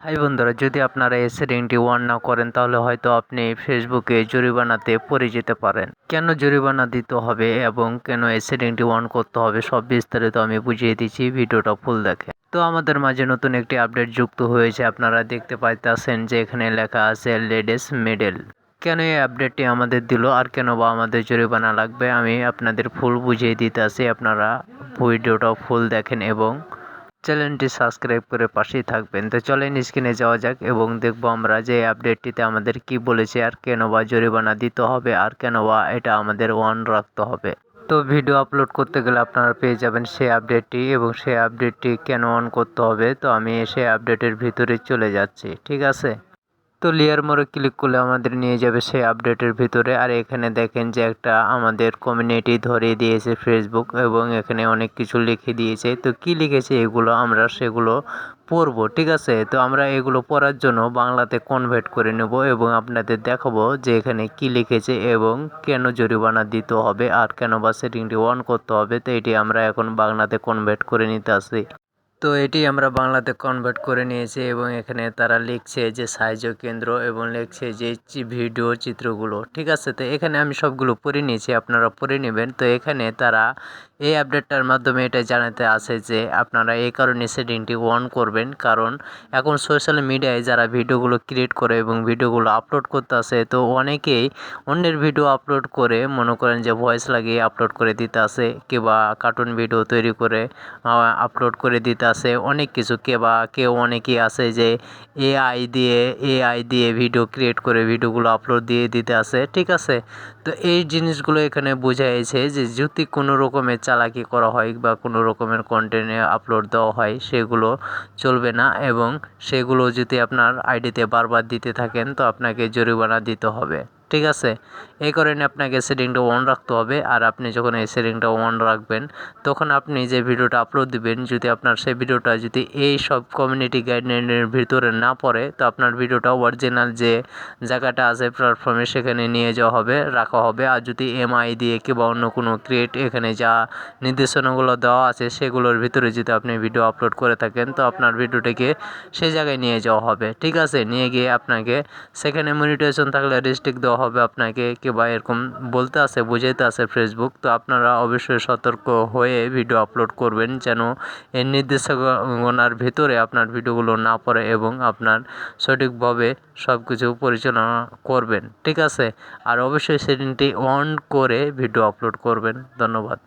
High বন্ধুরা, যদি আপনারা এই সেটিংটি অন না করেন, তাহলে হয়তো আপনি ফেসবুকে জরিমানাতে পড়ে যেতে পারেন। কেন জরিমানা দিতে হবে এবং কেন এই সেটিংটি অন করতে হবে, সব বিস্তারিত আমি বুঝিয়ে দিচ্ছি ভিডিওটা ফুল দেখে। তো আমাদের মাঝে নতুন একটি আপডেট যুক্ত হয়েছে, আপনারা দেখতে পাইতেছেন যে এখানে লেখা আছে, লেডিস মেডেল কেন এই আপডেটটি আমাদের দিল, আর কেন বা আমাদের জরিমানা লাগবে, আমি আপনাদের ফুল বুঝিয়ে দিতে আসি আপনারা ভিডিওটা ফুল দেখেন এবং চ্যানেলটি সাবস্ক্রাইব করে পাশেই থাকবেন। তো চলেন স্ক্রিনে যাওয়া যাক এবং দেখব আমরা যে আপডেটটিতে আমাদের কি বলেছে আর কেন বা জরিমানা দিতে হবে আর কেন বা এটা আমাদের ওয়ান রাখতে হবে। তো ভিডিও আপলোড করতে গেলে আপনারা পেয়ে যাবেন সেই আপডেটটি এবং সেই আপডেটটি কেন অন করতে হবে। তো আমি সেই আপডেটের ভিতরে চলে যাচ্ছি। ঠিক আছে? তো লেয়ার মোড়ে ক্লিক করলে আমাদের নিয়ে যাবে সেই আপডেটের ভিতরে। আর এখানে দেখেন যে একটা আমাদের কমিউনিটি ধরিয়ে দিয়েছে ফেসবুক এবং এখানে অনেক কিছু লিখে দিয়েছে। তো কি লিখেছে এগুলো? আমরা সেগুলো পড়ব, ঠিক আছে? তো আমরা এগুলো পড়ার জন্য বাংলাতে কনভার্ট করে নেব এবং আপনাদের দেখাবো যে এখানে কি লিখেছে এবং কেন জরিমানা দিতে হবে আর কেন বা সেটিংটি অন করতে হবে। তো এটি আমরা এখন বাংলাতে কনভার্ট করে নিতে আসি। তো এটি আমরা বাংলাতে কনভার্ট করে নিয়েছি এবং এখানে তারা লিখছে যে সাহায্য কেন্দ্র এবং লিখছে যে ভিডিও চিত্রগুলো, ঠিক আছে? তো এখানে আমি সবগুলো পড়ে নিয়েছি, আপনারা পড়ে নেবেন। তো এখানে তারা এই আপডেটটার মাধ্যমে এটা জানাতে আসে যে আপনারা এই কারণে সেটিংটি অন করবেন। কারণ এখন সোশ্যাল মিডিয়ায় যারা ভিডিওগুলো ক্রিয়েট করে এবং ভিডিওগুলো আপলোড করতে আসে, তো অনেকেই অন্যের ভিডিও আপলোড করে মনে করেন যে ভয়েস লাগিয়ে আপলোড করে দিতে আসে, কিংবা কার্টুন ভিডিও তৈরি করে আপলোড করে দিতে আসে। অনেক কিছু কে বা কেউ অনেকেই আছে যে এআই দিয়ে এআই দিয়ে ভিডিও ক্রিয়েট করে ভিডিওগুলো আপলোড দিয়ে দিতে আসে, ঠিক আছে? তো এই জিনিসগুলো এখানে বোঝাইছে যে যদি কোনো রকমের চালাকি করা হয় বা কোনো রকমের কন্টেন্ট আপলোড দেওয়া হয়, সেগুলো চলবে না এবং সেগুলো যদি আপনার আইডিতে বারবার দিতে থাকেন, তো আপনাকে জরিমানা দিতে হবে। ঠিক আছে? এই কারণে আপনাকে সেটিংটা অন রাখতে হবে। আর আপনি যখন এই সেটিংটা অন রাখবেন, তখন আপনি যে ভিডিওটা আপলোড দিবেন, যদি আপনার সেই ভিডিওটা যদি এই সব কমিউনিটি গাইডলাইনের ভিতরে না পড়ে, তো আপনার ভিডিওটা অরিজিনাল যে জায়গাটা আছে প্ল্যাটফর্মে সেখানে নিয়ে যাওয়া হবে, রাখা হবে। আর যদি এমআই দিয়ে কিংবা অন্য কোনো ক্রিয়েট এখানে যা নির্দেশনাগুলো দেওয়া আছে, সেগুলোর ভিতরে যদি আপনি ভিডিও আপলোড করে থাকেন, তো আপনার ভিডিওটাকে সেই জায়গায় নিয়ে যাওয়া হবে। ঠিক আছে? নিয়ে গিয়ে আপনাকে, সেখানে মনিটাইজেশন থাকলে রেস্ট্রিক্ট দেওয়া হবে আপনাকে কিংবা এরকম বলতে আছে বুঝাইতে আছে ফেসবুক তো আপনারা অবশ্যই সতর্ক হয়ে ভিডিও আপলোড করবেন যেন এর নির্দেশনার ভিতরে আপনার ভিডিওগুলো না পড়ে এবং আপনার সঠিকভাবে সব কিছু পরিচালনা করবেন। ঠিক আছে? আর অবশ্যই সেটিংটি অন করে ভিডিও আপলোড করবেন। ধন্যবাদ।